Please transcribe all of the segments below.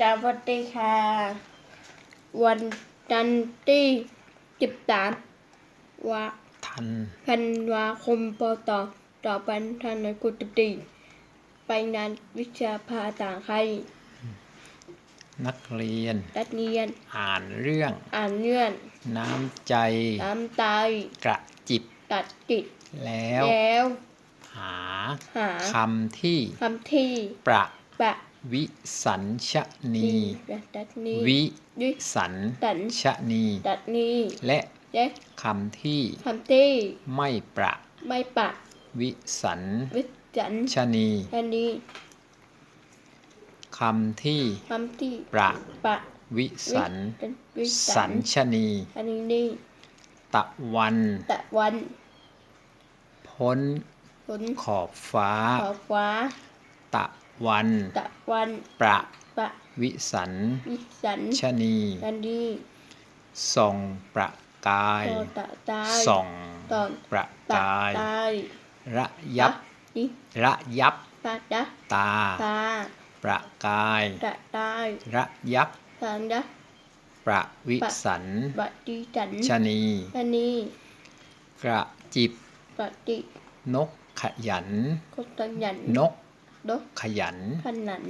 สวัสดีค่ะ วันจันทร์ที่สิบสามวาทันพันวาคมปต่อต่อปันทันกุตตีไปงานวิชาภาษาไทยนักเรียน นักเรียน อ่านเรื่อง อ่านเงื่อนน้ำใจ น้ำตายกระจิบตัดจิต แล้ว แล้ว หา หาคำที่ คำที่ ประปะ วิสัญชนีที่ตัดนี้วิวิสัญสันชนีตัดนี้และและคำที่คำที่ไม่ประไม่ปะวิสัญวิสันชนีอันนี้คำที่คำที่ประปะวิสัญวิสัสัญนชนีอันนี้นี่ตะวันตะวันพ้นฝนขอบฟ้าขอบฟ้า ตะ วันตะวันประปะวิสัญวิสันชนีอันนี้ส่องประกายตอตะตายส่องตอนประตะกายตายระยับนี่ระยับตาดะตาตาประกายตะตายระยับทางดะประวิสันบัดดีสันชนีอันนี้กระจิบปฏินกขยันกตัญญันนก ดกขยัน ขนัน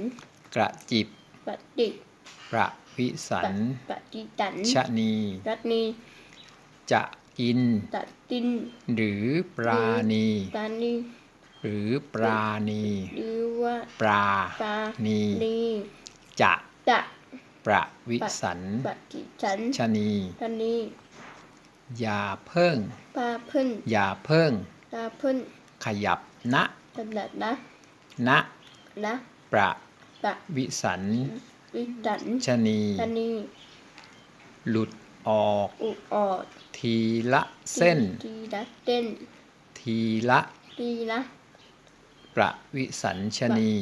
กระจิบ ปฏิประวิสัน ปฏิตันชนี รัตนี จะกิน ตัดติน หรือปราณี ตานีหรือปราณี หรือว่าปรา ตาณีนีจะจะประวิสัน ปฏิสันชนี ตานีอย่าเพิ่ง ปาพึ่งอย่าเพิ่ง ตาพึ่งขยับนะ ตำหนักนะ นะนะประปะวิสันวิสันชนีตานีหลุดออกอุออดทีละเส้น ทีละเส้น ทีละทีละประวิสันชนี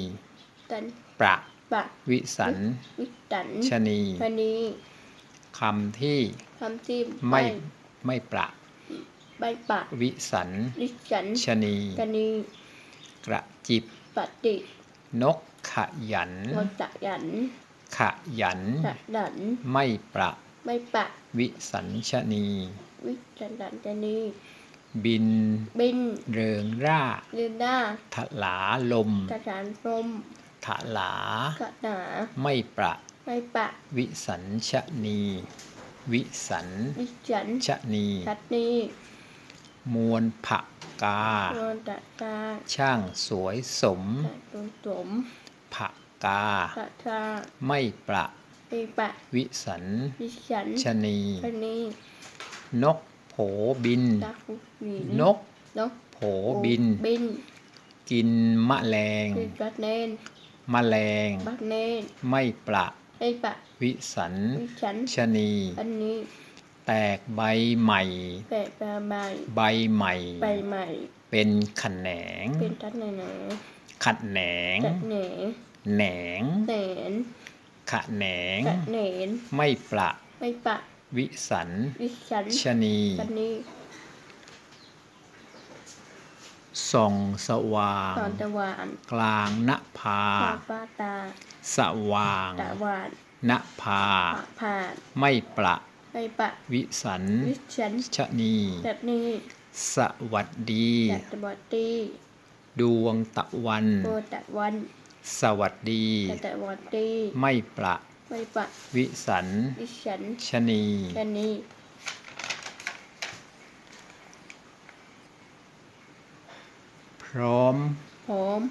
ตันประปะวิสันวิสันชนีตานีคำที่คำที่ไม่ไม่ประใบปะวิสันวิสันชนีตานีกระจิบ ปฏินกขยันวจักยัน ขยันตะดัน ไม่ประ ไม่ปะวิสัญชนี วิจันดันตานี บิน บิน เริงร่า เรือหน้าถลาลมกระสานพรมถลากระหนาไม่ประ ไม่ปะวิสัญชนี วิสัญวิจันชนีทัดนี มวลผักกานอนตะตาช่างสวยสมตะตุนสมผักกาตะทาไม่ประไม่ปะวิสัญวิจันชนีตานี นกโผบินตะคุหนีนก นกโผบิน บิน กินมะแรงคือกัดเนนมแมลงบักเนนไม่ประไม่ปะวิสัญวิจันชนีอันนี้ แตกใบใหม่แปะปลาใบใบใหม่ ใบใหม่ เป็นขนงเป็นทัดไหนหนขนงกัดเหนแหนงแหนนขนงกัดเหนนไม่ประไม่ปะ วิสัญวิจันชนีอันนี้ส่องสว่างตอนตะวันกลางนภาปาปาตา สว่างตะวันนภาปะผ่านไม่ประ ไม่ปะ วิสัญวิจันชนี แบบนี้สวัสดีจัตบอตีดวงตะวัน โบตะวันสวัสดีจัตบอตีไม่ประไม่ปะ วิสัญวิจันชนีแค่นี้พร้อม หอม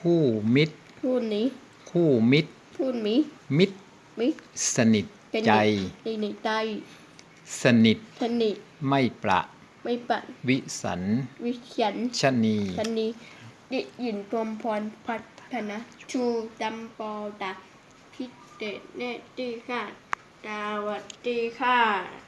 คู่มิตร พูดนี้คู่มิตร พูดหมี มิตรมิสนิท เป็นใจในในใจสนิทสนิทไม่ประไม่ปะวิสัญวิจันชนีชันนี้ดิยินพรหมพรพัฒนะชูจำปอดาพิเตเนติค่ะสวัสดีค่ะ